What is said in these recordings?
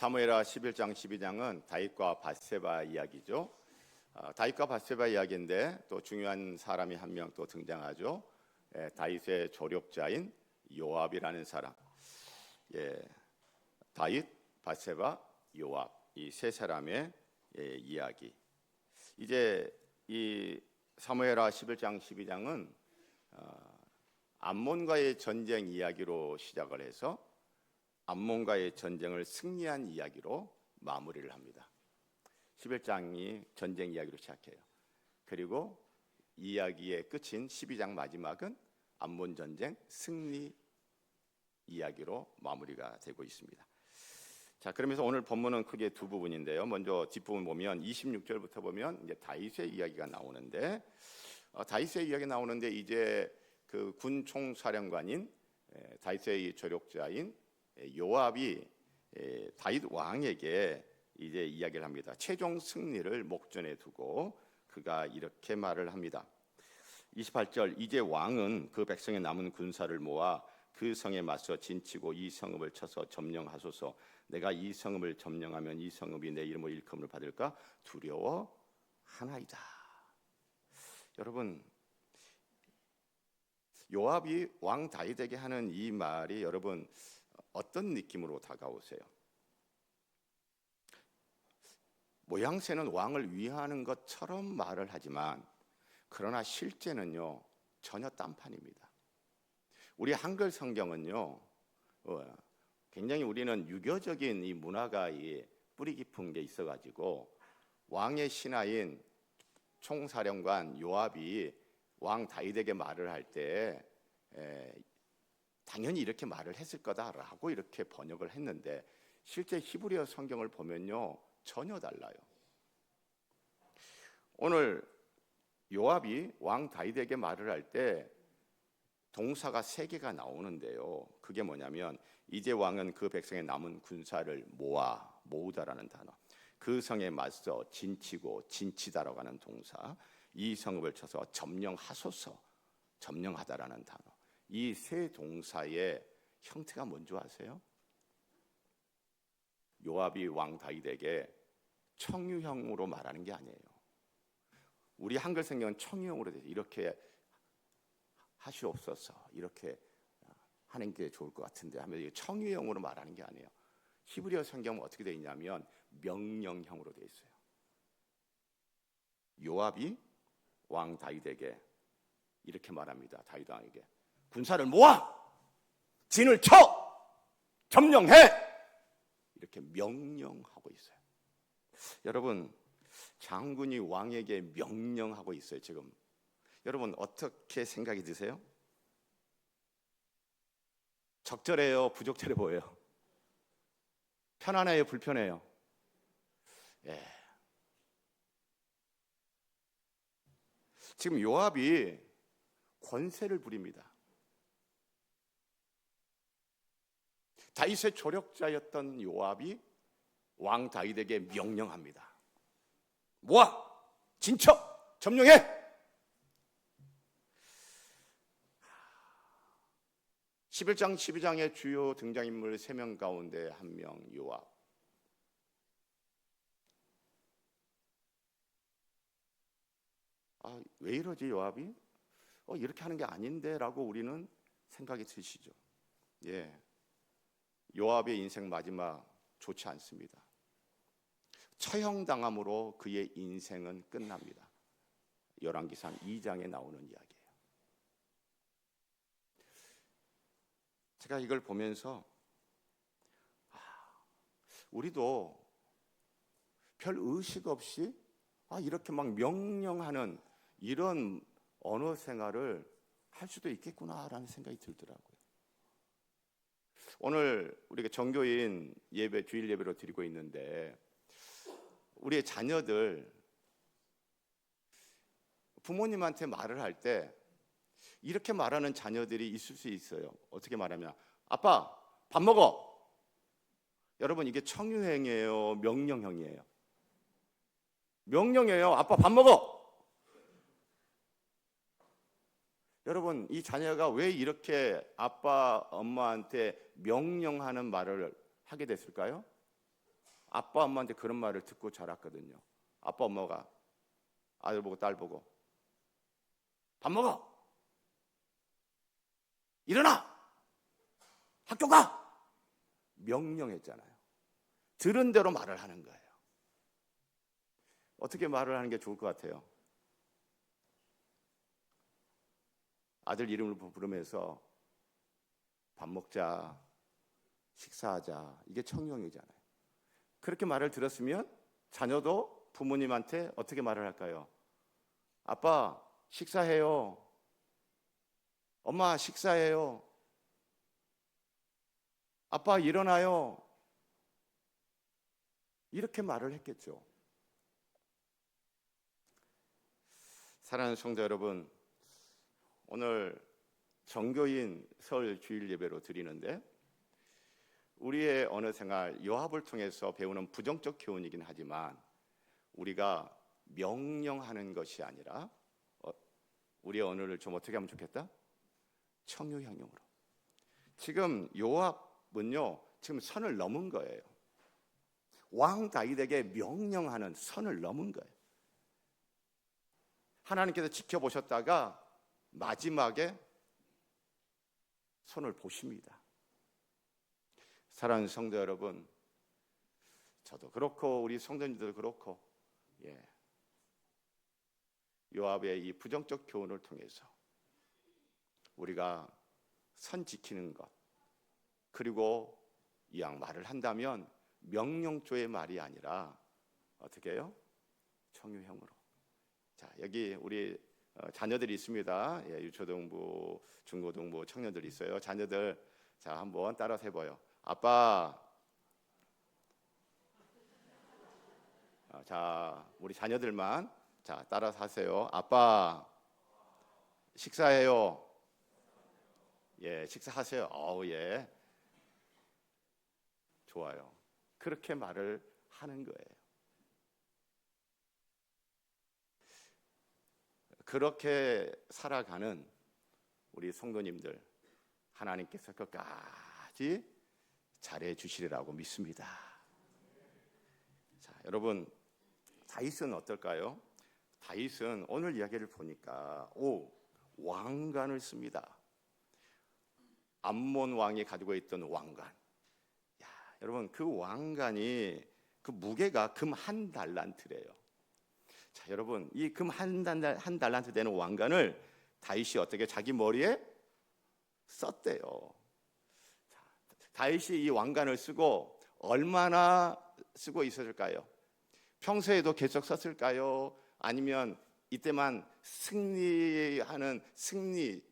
사무엘하 11장 12장은 다윗과 바세바 이야기죠. 아, 다윗과 바세바 이야기인데 또 중요한 사람이 한 명 또 등장하죠. 예, 다윗의 조력자인 요압이라는 사람. 예, 다윗, 바세바, 요압 이 세 사람의 예, 이야기. 이제 이 사무엘하 11장 12장은 어, 암몬과의 전쟁 이야기로 시작을 해서 암몬과의 전쟁을 승리한 이야기로 마무리를 합니다. 11장이 전쟁 이야기로 시작해요. 그리고 이야기의 끝인 12장 마지막은 암몬 전쟁 승리 이야기로 마무리가 되고 있습니다. 자, 그러면서 오늘 본문은 크게 두 부분인데요. 먼저 뒷부분 보면 26절부터 보면 이제 다윗의 이야기가 나오는데 어, 다윗의 이야기 나오는데 이제 그 군 총사령관인 에, 다윗의 조력자인 에, 요압이 에, 다윗 왕에게 이제 이야기를 합니다. 최종 승리를 목전에 두고 그가 이렇게 말을 합니다. 28절 이제 왕은 그 백성의 남은 군사를 모아 그 성에 맞서 진치고 이 성읍을 쳐서 점령하소서 내가 이 성읍을 점령하면 이 성읍이 내 이름으로 일컬음을 받을까 두려워 하나이다. 여러분 요압이 왕 다윗에게 하는 이 말이 여러분 어떤 느낌으로 다가오세요? 모양새는 왕을 위하는 것처럼 말을 하지만 그러나 실제는요 전혀 딴판입니다. 우리 한글 성경은요 어, 굉장히 우리는 유교적인 이 문화가 이 뿌리 깊은 게 있어가지고 왕의 신하인 총사령관 요압이 왕 다윗에게 말을 할때 당연히 이렇게 말을 했을 거다라고 이렇게 번역을 했는데 실제 히브리어 성경을 보면요 전혀 달라요. 오늘 요압이 왕 다윗에게 말을 할 때 동사가 세 개가 나오는데요. 그게 뭐냐면 이제 왕은 그 백성의 남은 군사를 모아 모으다라는 단어. 그 성에 맞서 진치고 진치다라고 하는 동사. 이 성읍을 쳐서 점령하소서 점령하다라는 단어. 이 세 동사의 형태가 뭔지 아세요? 요압이 왕 다윗에게 청유형으로 말하는 게 아니에요. 우리 한글 성경은 청유형으로 돼서 이렇게 하시옵소서 이렇게 하는 게 좋을 것 같은데 하면 청유형으로 말하는 게 아니에요. 히브리어 성경은 어떻게 되어 있냐면 명령형으로 되어 있어요. 요압이 왕 다윗에게 이렇게 말합니다. 다윗 왕에게 군사를 모아 진을 쳐 점령해 이렇게 명령하고 있어요. 여러분 장군이 왕에게 명령하고 있어요. 지금 여러분 어떻게 생각이 드세요? 적절해요, 부적절해 보여요? 편안해요, 불편해요? 예. 지금 요압이 권세를 부립니다. 다윗의 조력자였던 요압이 왕 다윗에게 명령합니다. 모아 진척 점령해. 11장 12장의 주요 등장인물 3명 가운데 한 명 요압. 아, 왜 이러지 요압이? 어, 이렇게 하는 게 아닌데라고 우리는 생각이 드시죠. 예. 요압의 인생 마지막 좋지 않습니다. 처형당함으로 그의 인생은 끝납니다. 열왕기상 2장에 나오는 이야기예요. 제가 이걸 보면서 아, 우리도 별 의식 없이 아, 이렇게 막 명령하는 이런 언어 생활을 할 수도 있겠구나라는 생각이 들더라고요. 오늘 우리가 정교인 예배 주일 예배로 드리고 있는데 우리의 자녀들 부모님한테 말을 할 때 이렇게 말하는 자녀들이 있을 수 있어요. 어떻게 말하면 아빠 밥 먹어. 여러분 이게 청유행이에요, 명령형이에요. 명령이에요. 아빠 밥 먹어. 여러분 이 자녀가 왜 이렇게 아빠 엄마한테 명령하는 말을 하게 됐을까요? 아빠 엄마한테 그런 말을 듣고 자랐거든요. 아빠 엄마가 아들 보고 딸 보고 밥 먹어. 일어나. 학교 가. 명령했잖아요. 들은 대로 말을 하는 거예요. 어떻게 말을 하는 게 좋을 것 같아요? 아들 이름을 부르면서 밥 먹자, 식사하자. 이게 청룡이잖아요. 그렇게 말을 들었으면 자녀도 부모님한테 어떻게 말을 할까요? 아빠, 식사해요. 엄마, 식사해요. 아빠, 일어나요. 이렇게 말을 했겠죠. 사랑하는 성도 여러분, 오늘 정교인 설 주일 예배로 드리는데 우리의 언어 생활 요합을 통해서 배우는 부정적 교훈이긴 하지만 우리가 명령하는 것이 아니라 어, 우리의 언어를 좀 어떻게 하면 좋겠다? 청유형용으로. 지금 요압은요 지금 선을 넘은 거예요. 왕 다윗에게 명령하는 선을 넘은 거예요. 하나님께서 지켜보셨다가 마지막에 손을 보십니다. 사랑하는 성도 여러분, 저도 그렇고 우리 성도님들도 그렇고, 예, 요압의 이 부정적 교훈을 통해서 우리가 선 지키는 것 그리고 이왕 말을 한다면 명령조의 말이 아니라 어떻게 해요? 청유형으로. 자 여기 우리 어, 자녀들이 있습니다. 예, 유초등부, 중고등부 청년들이 있어요. 자녀들 자 한번 따라서 해봐요. 아빠. 어, 자 우리 자녀들만 자 따라서 하세요. 아빠 식사해요. 예, 식사하세요. 어우 예. 좋아요. 그렇게 말을 하는 거예요. 그렇게 살아가는 우리 성도님들 하나님께서 끝까지 잘해 주시리라고 믿습니다. 자, 여러분 다윗은 어떨까요? 다윗은 오늘 이야기를 보니까 오 왕관을 씁니다. 암몬 왕이 가지고 있던 왕관. 야, 여러분 그 왕관이 그 무게가 금 한 달란트래요. 자, 여러분 이 금한한 달란트 되는 왕관을 다윗이 어떻게 자기 머리에 썼대요. 자, 다윗이 이 왕관을 쓰고 얼마나 쓰고 있었을까요? 평소에도 계속 썼을까요? 아니면 이때만 승리하는 승리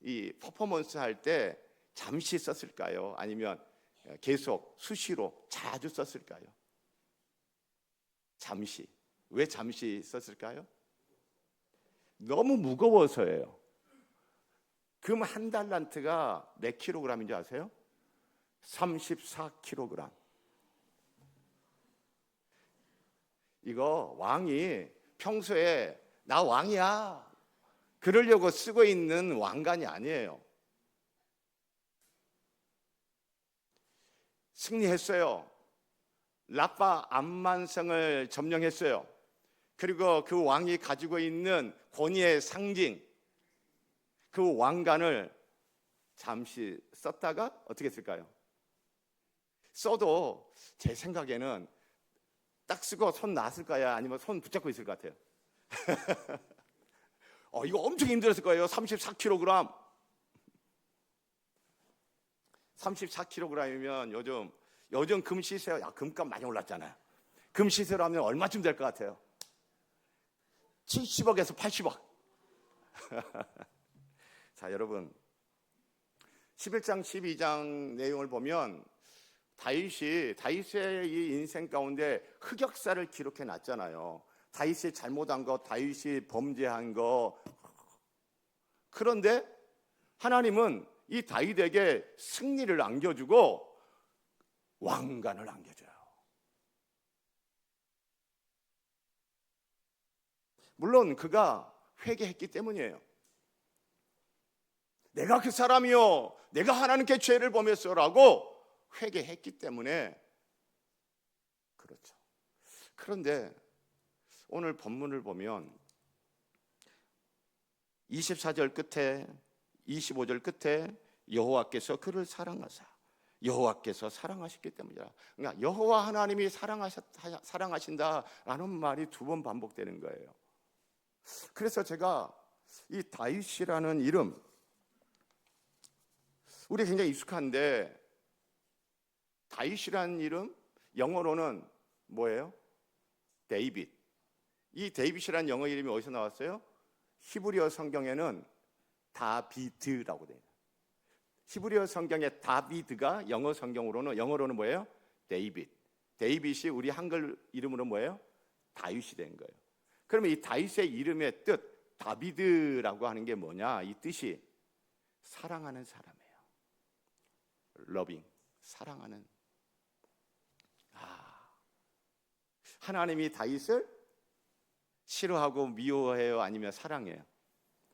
이 퍼포먼스 할 때 잠시 썼을까요? 아니면 계속 수시로 자주 썼을까요? 잠시. 왜 잠시 썼을까요? 너무 무거워서예요. 금 한 달란트가 몇 킬로그램인지 아세요? 34킬로그램. 이거 왕이 평소에 나 왕이야. 그러려고 쓰고 있는 왕관이 아니에요. 승리했어요. 라파 암만성을 점령했어요. 그리고 그 왕이 가지고 있는 권위의 상징, 그 왕관을 잠시 썼다가 어떻게 쓸까요? 써도 제 생각에는 딱 쓰고 손 놨을까요? 아니면 손 붙잡고 있을 것 같아요. 어, 이거 엄청 힘들었을 거예요. 34kg. 34kg이면 요즘 요즘 금 시세 야 금값 많이 올랐잖아요. 금 시세로 하면 얼마쯤 될 것 같아요? 70억에서 80억. 자, 여러분. 11장 12장 내용을 보면 다윗이 다윗의 이 인생 가운데 흑역사를 기록해 놨잖아요. 다윗이 잘못한 거, 다윗이 범죄한 거. 그런데 하나님은 이 다윗에게 승리를 안겨주고 왕관을 안겨줘요. 물론 그가 회개했기 때문이에요. 내가 그 사람이요. 내가 하나님께 죄를 범했어라고 회개했기 때문에 그 그런데 오늘 본문을 보면 24절 끝에 25절 끝에 여호와께서 그를 사랑하사 여호와께서 사랑하셨기 때문이라. 그러니까 여호와 하나님이 사랑하셨 사랑하신다라는 말이 두 번 반복되는 거예요. 그래서 제가 이 다윗이라는 이름 우리 굉장히 익숙한데 다윗이라는 이름 영어로는 뭐예요? 데이빗. 이 데이빗이라는 영어 이름이 어디서 나왔어요? 히브리어 성경에는 다비드라고 돼요. 히브리어 성경의 다비드가 영어 성경으로는 영어로는 뭐예요? 데이빗. 데이빗이 우리 한글 이름으로 뭐예요? 다윗이 된 거예요. 그러면 이 다윗의 이름의 뜻 다비드라고 하는 게 뭐냐? 이 뜻이 사랑하는 사람이에요. 러빙 사랑하는 아 하나님이 다윗을 싫어하고 미워해요 아니면 사랑해요?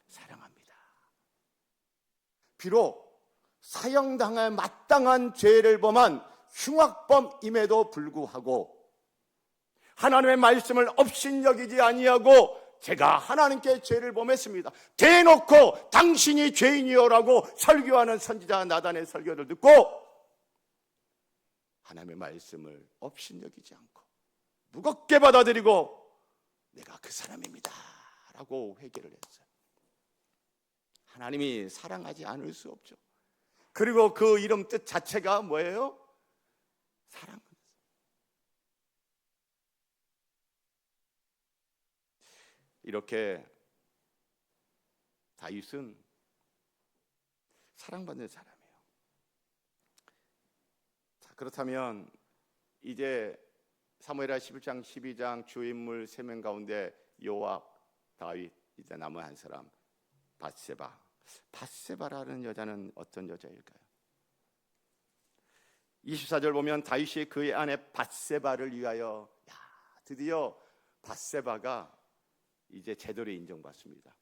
사랑합니다. 비록 사형당할 마땅한 죄를 범한 흉악범임에도 불구하고 하나님의 말씀을 업신여기지 아니하고 제가 하나님께 죄를 범했습니다. 대놓고 당신이 죄인이요라고 설교하는 선지자 나단의 설교를 듣고 하나님의 말씀을 업신여기지 않고 무겁게 받아들이고 내가 그 사람입니다. 라고 회개를 했어요. 하나님이 사랑하지 않을 수 없죠. 그리고 그 이름 뜻 자체가 뭐예요? 사랑. 이렇게 다윗은 사랑받는 사람이에요. 자, 그렇다면 이제 사무엘하 11장 12장 주인물 세 명 가운데 요압, 다윗 이제 남은 한 사람 바세바. 바세바라는 여자는 어떤 여자일까요? 24절 보면 다윗이 그의 아내 바세바를 위하여 야, 드디어 바세바가 이제 제대로 인정받습니다.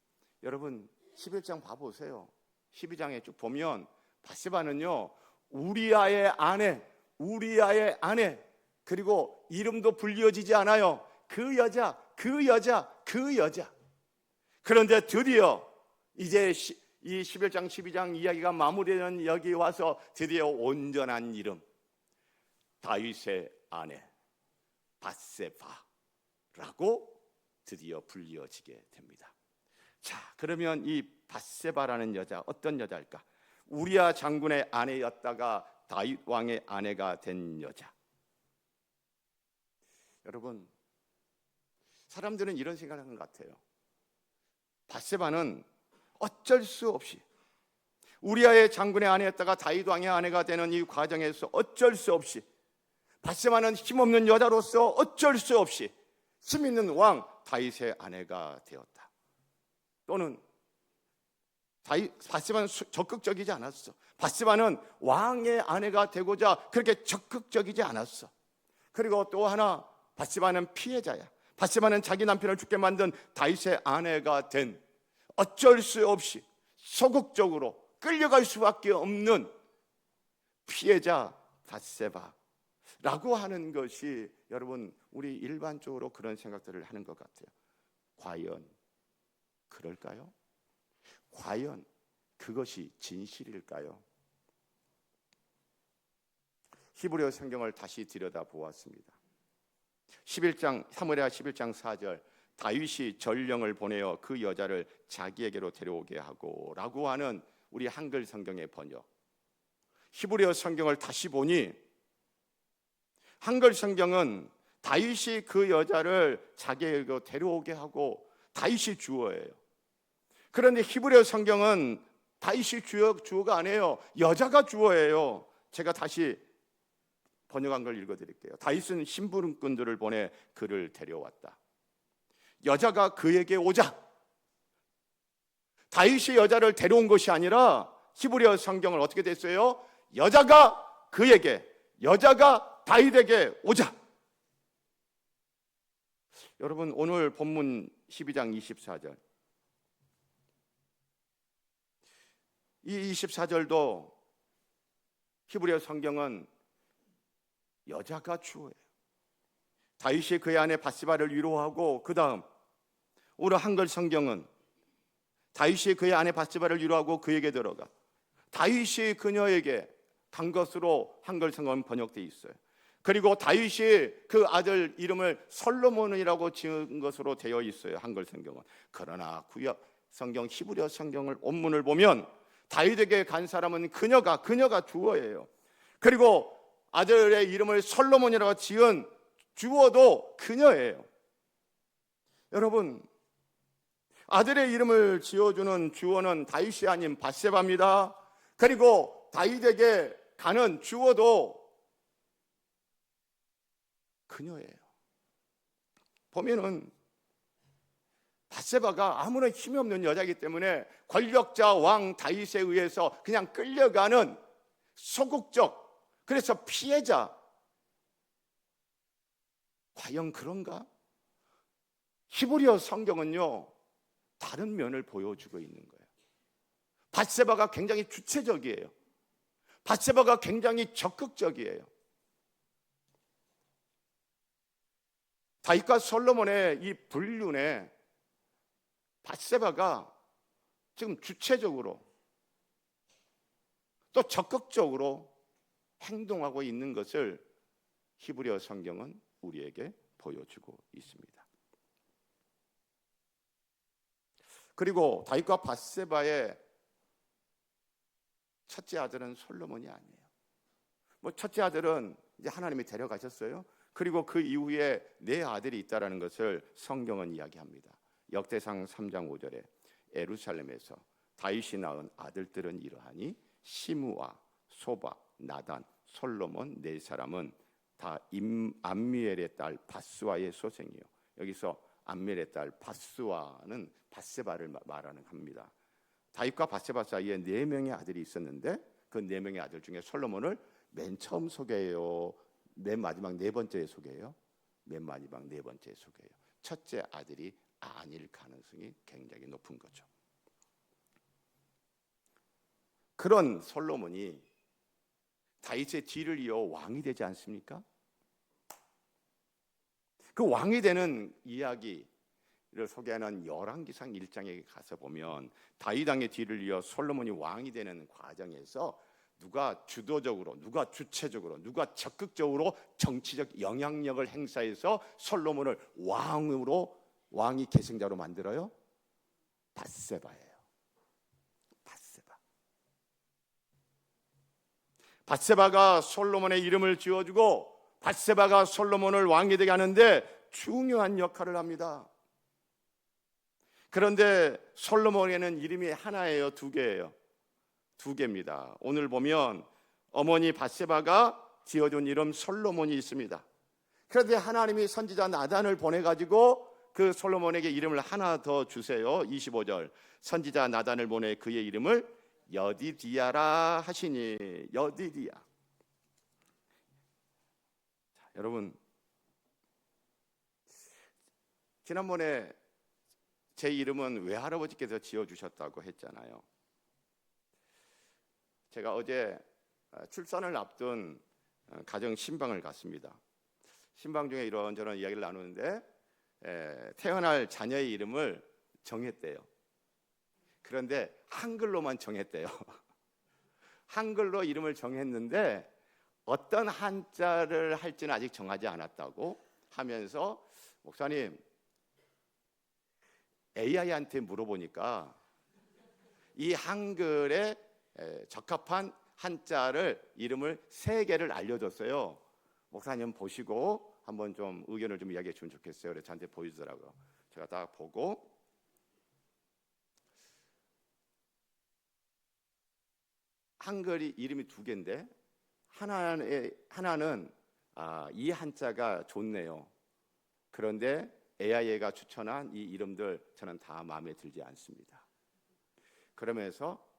여러분 11장 봐 보세요. 12장에 쭉 보면 바세바는요. 우리아의 아내, 우리아의 아내 그리고 이름도 불려지지 않아요. 그 여자, 그 여자, 그 여자. 그런데 드디어 이제 이 11장, 12장 이야기가 마무리되는 여기 와서 드디어 온전한 이름. 다윗의 아내 바세바라고 드디어 불리어지게 됩니다. 자, 그러면 이 바세바라는 여자 어떤 여자일까? 우리아 장군의 아내였다가 다윗 왕의 아내가 된 여자. 여러분, 사람들은 이런 생각을 하는 것 같아요. 바세바는 어쩔 수 없이 우리아의 장군의 아내였다가 다윗 왕의 아내가 되는 이 과정에서 어쩔 수 없이 바세바는 힘없는 여자로서 어쩔 수 없이 힘 있는 왕 다윗의 아내가 되었다. 또는 다윗 바세바는 적극적이지 않았어. 바세바는 왕의 아내가 되고자 그렇게 적극적이지 않았어. 그리고 또 하나 바세바는 피해자야. 바세바는 자기 남편을 죽게 만든 다윗의 아내가 된 어쩔 수 없이 소극적으로 끌려갈 수밖에 없는 피해자 바세바 라고 하는 것이 여러분 우리 일반적으로 그런 생각들을 하는 것 같아요. 과연 그럴까요? 과연 그것이 진실일까요? 히브리어 성경을 다시 들여다 보았습니다. 11장 사무엘하 11장 4절 다윗이 전령을 보내어 그 여자를 자기에게로 데려오게 하고라고 하는 우리 한글 성경의 번역. 히브리어 성경을 다시 보니 한글 성경은 다윗이 그 여자를 자기에게로 데려오게 하고 다윗이 주어예요. 그런데 히브리어 성경은 다윗이 주어 주어가 아니에요. 여자가 주어예요. 제가 다시 번역한 걸 읽어 드릴게요. 다윗은 심부름꾼들을 보내 그를 데려왔다. 여자가 그에게 오자. 다윗이 여자를 데려온 것이 아니라 히브리어 성경을 어떻게 됐어요? 여자가 그에게, 여자가 다윗에게 오자. 여러분 오늘 본문 12장 24절. 이 24절도 히브리어 성경은 여자가 주어예요. 다윗이 그의 아내 바시바를 위로하고 그 다음 오늘 한글 성경은 다윗이 그의 아내 바시바를 위로하고 그에게 들어가 다윗이 그녀에게 간 것으로 한글 성경 번역돼 있어요. 그리고 다윗이 그 아들 이름을 솔로몬이라고 지은 것으로 되어 있어요. 한글 성경은. 그러나 구약 성경 히브리어 성경을 원문을 보면 다윗에게 간 사람은 그녀가 그녀가 주어예요. 그리고 아들의 이름을 솔로몬이라고 지은 주어도 그녀예요. 여러분 아들의 이름을 지어주는 주어는 다윗이 아닌 바세바입니다. 그리고 다윗에게 가는 주어도 그녀예요. 보면은 바세바가 아무런 힘이 없는 여자이기 때문에 권력자 왕 다윗에 의해서 그냥 끌려가는 소극적 그래서 피해자 과연 그런가? 히브리어 성경은요 다른 면을 보여주고 있는 거예요. 바세바가 굉장히 주체적이에요. 바세바가 굉장히 적극적이에요. 다윗과 솔로몬의 이 불륜에 바세바가 지금 주체적으로 또 적극적으로 행동하고 있는 것을 히브리어 성경은 우리에게 보여주고 있습니다. 그리고 다윗과 바세바의 첫째 아들은 솔로몬이 아니에요. 뭐 첫째 아들은 이제 하나님이 데려가셨어요. 그리고 그 이후에 네 아들이 있다라는 것을 성경은 이야기합니다. 역대상 3장 5절에 에루살렘에서 다윗이 낳은 아들들은 이러하니 시므와 소바, 나단, 솔로몬 네 사람은 다 임, 암미엘의 딸 바스와의 소생이요. 여기서 암미엘의 딸 바스와는 바세바를 말하는 합니다. 다윗과 바세바 사이에 네 명의 아들이 있었는데 그 네 명의 아들 중에 솔로몬을 맨 처음 소개해요. 맨 마지막 네 번째에 소개해요. 맨 마지막 네 번째에 소개해요. 첫째 아들이 아닐 가능성이 굉장히 높은 거죠. 그런 솔로몬이 다윗의 뒤를 이어 왕이 되지 않습니까? 그 왕이 되는 이야기를 소개하는 열왕기상 1장에 가서 보면 다윗 왕의 뒤를 이어 솔로몬이 왕이 되는 과정에서 누가 주도적으로, 누가 주체적으로, 누가 적극적으로 정치적 영향력을 행사해서 솔로몬을 왕으로 왕이 계승자로 만들어요? 바세바예요. 바세바. 바세바가 솔로몬의 이름을 지어주고 바세바가 솔로몬을 왕이 되게 하는데 중요한 역할을 합니다. 그런데 솔로몬에는 이름이 하나예요, 두 개예요. 두 개입니다. 오늘 보면 어머니 바세바가 지어준 이름 솔로몬이 있습니다. 그런데 하나님이 선지자 나단을 보내 가지고 그 솔로몬에게 이름을 하나 더 주세요. 25절. 선지자 나단을 보내 그의 이름을 여디디아라 하시니 여디디아. 자, 여러분 지난번에 제 이름은 외할아버지께서 지어 주셨다고 했잖아요. 제가 어제 출산을 앞둔 가정 신방을 갔습니다. 신방 중에 이런저런 이야기를 나누는데 태어날 자녀의 이름을 정했대요. 그런데 한글로만 정했대요. 한글로 이름을 정했는데 어떤 한자를 할지는 아직 정하지 않았다고 하면서 목사님 AI한테 물어보니까 이 한글에 적합한 한자를 이름을 세 개를 알려줬어요. 목사님 보시고 한번 좀 의견을 좀 이야기해 주면 좋겠어요. 그래서 저한테 보여주더라고요. 제가 딱 보고 한글이 이름이 두 개인데 하나의 하나는 아, 이 한자가 좋네요. 그런데 AI가 추천한 이 이름들 저는 다 마음에 들지 않습니다. 그러면서 어,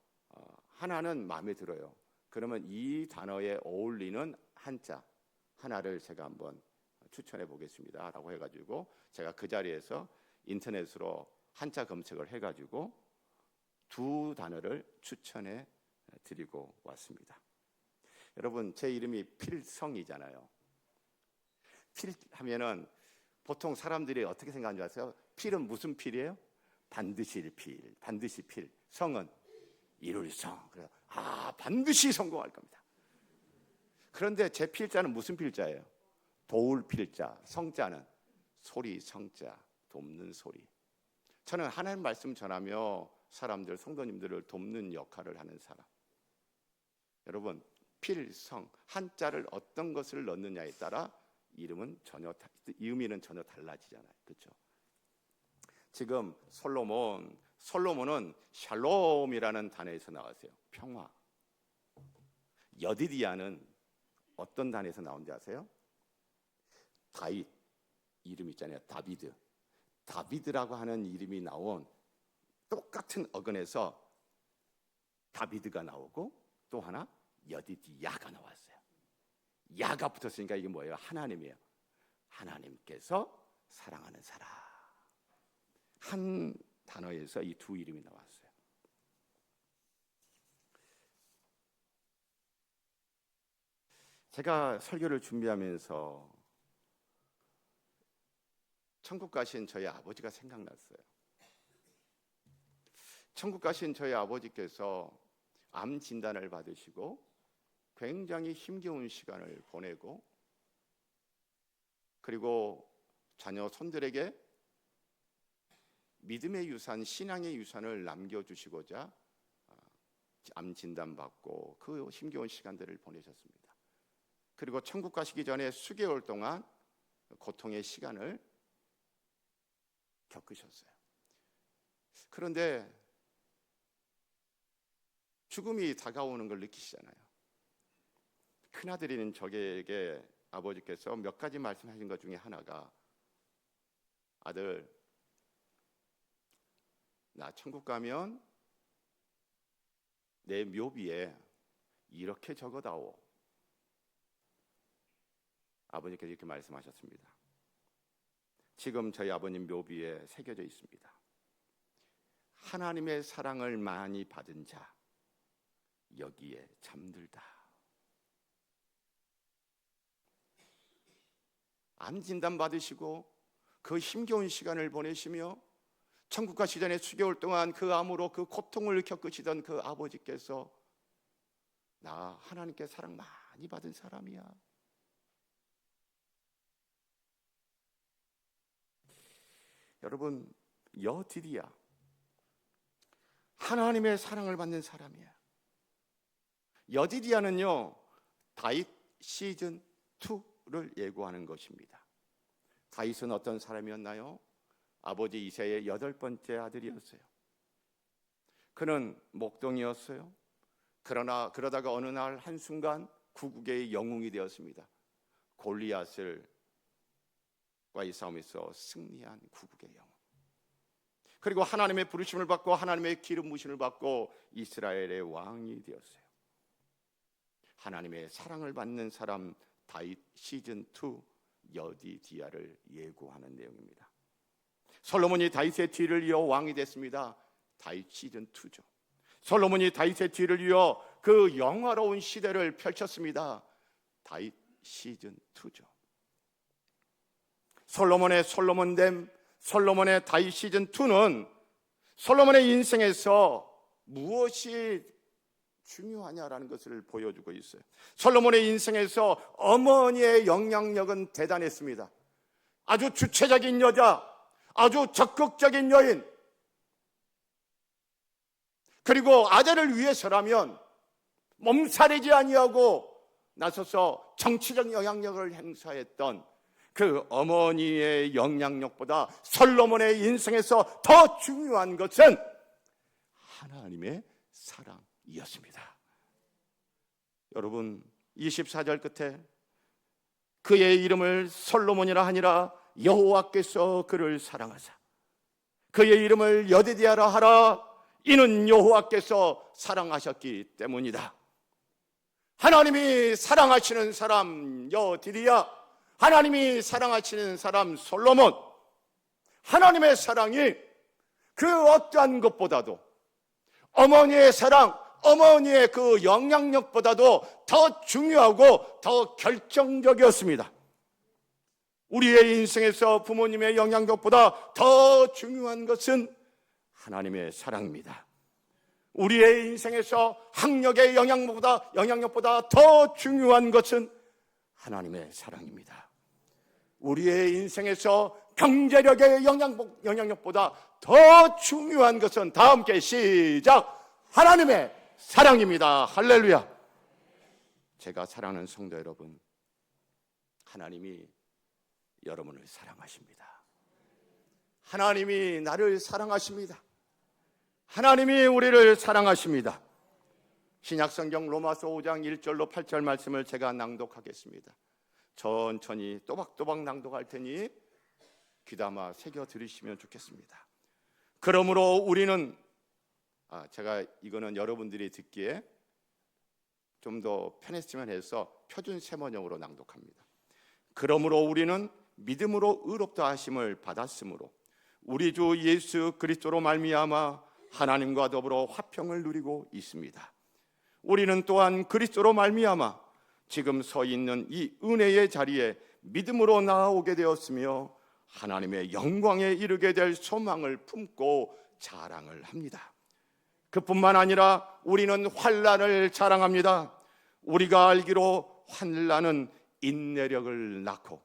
하나는 마음에 들어요. 그러면 이 단어에 어울리는 한자 하나를 제가 한번 추천해 보겠습니다 라고 해가지고 제가 그 자리에서 인터넷으로 한자 검색을 해가지고 두 단어를 추천해 드리고 왔습니다. 여러분 제 이름이 필성이잖아요. 필 하면은 보통 사람들이 어떻게 생각하는 줄 아세요? 필은 무슨 필이에요? 반드시 필, 반드시 필. 성은 이룰 성. 그래서 아 반드시 성공할 겁니다. 그런데 제 필자는 무슨 필자예요? 도울 필자, 성자는 소리 성자, 돕는 소리. 저는 하나님 말씀 전하며 사람들 성도님들을 돕는 역할을 하는 사람. 여러분 필성 한자를 어떤 것을 넣느냐에 따라 이름은 전혀 다- 의미는 전혀 달라지잖아요. 그렇죠? 지금 솔로몬 솔로몬은 샬롬이라는 단어에서 나왔어요. 평화. 여디디아는 어떤 단어에서 나온지 아세요? 다윗 이름 있잖아요. 다비드. 다비드라고 하는 이름이 나온 똑같은 어근에서 다비드가 나오고 또 하나 여디디야가 나왔어요. 야가 붙었으니까 이게 뭐예요? 하나님이에요. 하나님께서 사랑하는 사람. 한 단어에서 이 두 이름이 나왔어요. 제가 설교를 준비하면서 천국 가신 저희 아버지가 생각났어요. 천국 가신 저희 아버지께서 암 진단을 받으시고 굉장히 힘겨운 시간을 보내고 그리고 자녀 손들에게 믿음의 유산, 신앙의 유산을 남겨주시고자 아, 암 진단 받고 그 힘겨운 시간들을 보내셨습니다. 그리고 천국 가시기 전에 수개월 동안 고통의 시간을 겪으셨어요. 그런데 죽음이 다가오는 걸 느끼시잖아요. 큰아들인 저에게 아버지께서 몇 가지 말씀하신 것 중에 하나가 아들 나 천국 가면 내 묘비에 이렇게 적어다오. 아버님께서 이렇게 말씀하셨습니다. 지금 저희 아버님 묘비에 새겨져 있습니다. 하나님의 사랑을 많이 받은 자 여기에 잠들다. 암 진단 받으시고 그 힘겨운 시간을 보내시며 천국 가시 전에 수개월 동안 그 암으로 그 고통을 겪으시던 그 아버지께서 나 하나님께 사랑 많이 받은 사람이야. 여러분 여디디야 하나님의 사랑을 받는 사람이야. 여디디아는요 다윗 시즌 2를 예고하는 것입니다. 다윗은 어떤 사람이었나요? 아버지 이세의 여덟 번째 아들이었어요. 그는 목동이었어요. 그러나 그러다가 어느 날 한순간 구국의 영웅이 되었습니다. 골리앗을 과의 싸움에서 승리한 구국의 영웅. 그리고 하나님의 부르심을 받고 하나님의 기름 부심을 받고 이스라엘의 왕이 되었어요. 하나님의 사랑을 받는 사람 다윗 시즌 2 여디디아를 예고하는 내용입니다. 솔로몬이 다윗의 뒤를 이어 왕이 됐습니다. 다윗 시즌 2죠. 솔로몬이 다윗의 뒤를 이어 그 영화로운 시대를 펼쳤습니다. 다윗 시즌 2죠. 솔로몬의 솔로몬됨, 솔로몬의 다윗 시즌 2는 솔로몬의 인생에서 무엇이 중요하냐라는 것을 보여주고 있어요. 솔로몬의 인생에서 어머니의 영향력은 대단했습니다. 아주 주체적인 여자, 아주 적극적인 여인, 그리고 아들을 위해서라면 몸살이지 아니하고 나서서 정치적 영향력을 행사했던 그 어머니의 영향력보다 솔로몬의 인생에서 더 중요한 것은 하나님의 사랑이었습니다. 여러분 24절 끝에 그의 이름을 솔로몬이라 하니라 여호와께서 그를 사랑하사 그의 이름을 여디디아라 하라 이는 여호와께서 사랑하셨기 때문이다. 하나님이 사랑하시는 사람 여디디아 하나님이 사랑하시는 사람 솔로몬 하나님의 사랑이 그 어떠한 것보다도 어머니의 사랑 어머니의 그 영향력보다도 더 중요하고 더 결정적이었습니다. 우리의 인생에서 부모님의 영향력보다 더 중요한 것은 하나님의 사랑입니다. 우리의 인생에서 학력의 영향력보다 영향력보다 더 중요한 것은 하나님의 사랑입니다. 우리의 인생에서 경제력의 영향, 영향력보다 더 중요한 것은 다 함께 시작 하나님의 사랑입니다. 할렐루야. 제가 사랑하는 성도 여러분, 하나님이 여러분을 사랑하십니다. 하나님이 나를 사랑하십니다. 하나님이 우리를 사랑하십니다. 신약성경 로마서 5장 1절로 8절 말씀을 제가 낭독하겠습니다. 천천히 또박또박 낭독할 테니 귀담아 새겨 들으시면 좋겠습니다. 그러므로 우리는 아, 제가 이거는 여러분들이 듣기에 좀 더 편했으면 해서 표준 세번역으로 낭독합니다. 그러므로 우리는 믿음으로 의롭다 하심을 받았으므로 우리 주 예수 그리스도로 말미암아 하나님과 더불어 화평을 누리고 있습니다. 우리는 또한 그리스도로 말미암아 지금 서 있는 이 은혜의 자리에 믿음으로 나아오게 되었으며 하나님의 영광에 이르게 될 소망을 품고 자랑을 합니다. 그뿐만 아니라 우리는 환란을 자랑합니다. 우리가 알기로 환란은 인내력을 낳고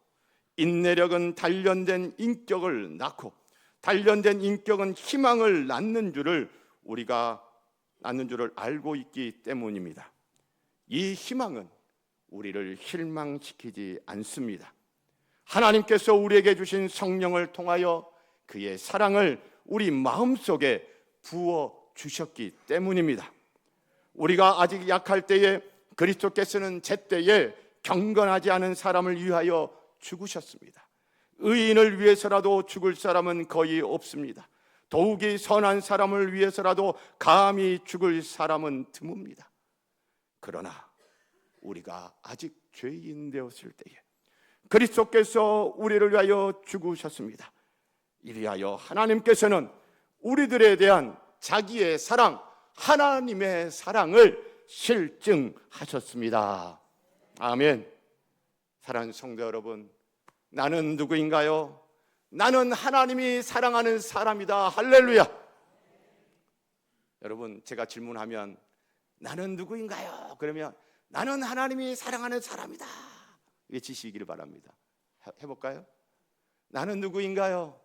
인내력은 단련된 인격을 낳고 단련된 인격은 희망을 낳는 줄을 우리가 낳는 줄을 알고 있기 때문입니다. 이 희망은 우리를 실망시키지 않습니다. 하나님께서 우리에게 주신 성령을 통하여 그의 사랑을 우리 마음속에 부어 주셨기 때문입니다. 우리가 아직 약할 때에 그리스도께서는 제때에 경건하지 않은 사람을 위하여 죽으셨습니다. 의인을 위해서라도 죽을 사람은 거의 없습니다. 더욱이 선한 사람을 위해서라도 감히 죽을 사람은 드뭅니다. 그러나 우리가 아직 죄인 되었을 때에 그리스도께서 우리를 위하여 죽으셨습니다. 이리하여 하나님께서는 우리들에 대한 자기의 사랑, 하나님의 사랑을 실증하셨습니다. 아멘. 사랑하는 성도 여러분, 나는 누구인가요? 나는 하나님이 사랑하는 사람이다. 할렐루야. 여러분, 제가 질문하면 나는 누구인가요? 그러면 나는 하나님이 사랑하는 사람이다. 외치시기를 바랍니다. 해- 해볼까요? 나는 누구인가요?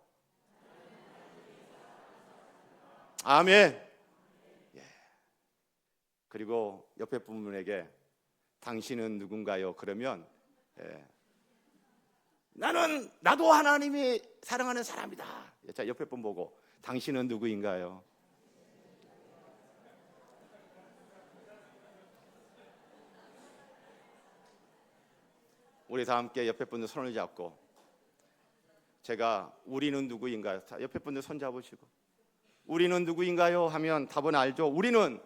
아멘. 예. 그리고 옆에 분에게 당신은 누군가요? 그러면 예. 나는 나도 하나님이 사랑하는 사람이다. 자 옆에 분 보고 당신은 누구인가요? 우리 다 함께 옆에 분들 손을 잡고 제가 우리는 누구인가요? 자, 옆에 분들 손 잡으시고 우리는 누구인가요? 하면 답은 알죠. 우리는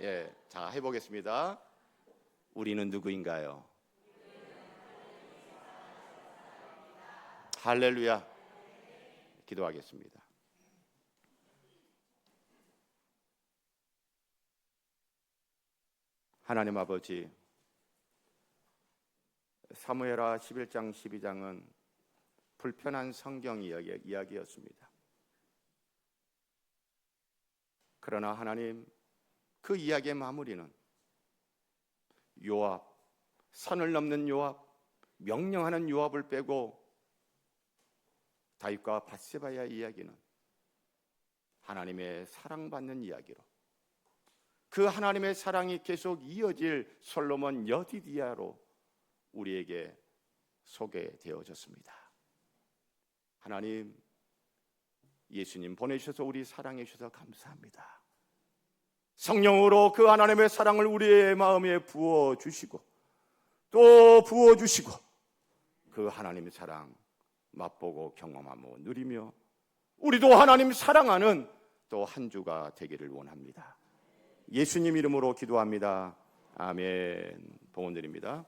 예, 자 해보겠습니다. 우리는 누구인가요? 할렐루야. 기도하겠습니다. 하나님 아버지 사무엘하 11장 12장은 불편한 성경 이야기, 이야기였습니다. 그러나 하나님 그 이야기의 마무리는 요압 선을 넘는 요압 명령하는 요압을 빼고 다윗과 바세바의 이야기는 하나님의 사랑받는 이야기로 그 하나님의 사랑이 계속 이어질 솔로몬 여디디아로 우리에게 소개되어졌습니다. 하나님 예수님 보내주셔서 우리 사랑해 주셔서 감사합니다. 성령으로 그 하나님의 사랑을 우리의 마음에 부어 주시고 또 부어 주시고 그 하나님의 사랑 맛보고 경험하며 누리며 우리도 하나님 사랑하는 또 한 주가 되기를 원합니다. 예수님 이름으로 기도합니다. 아멘. 봉헌 드립니다.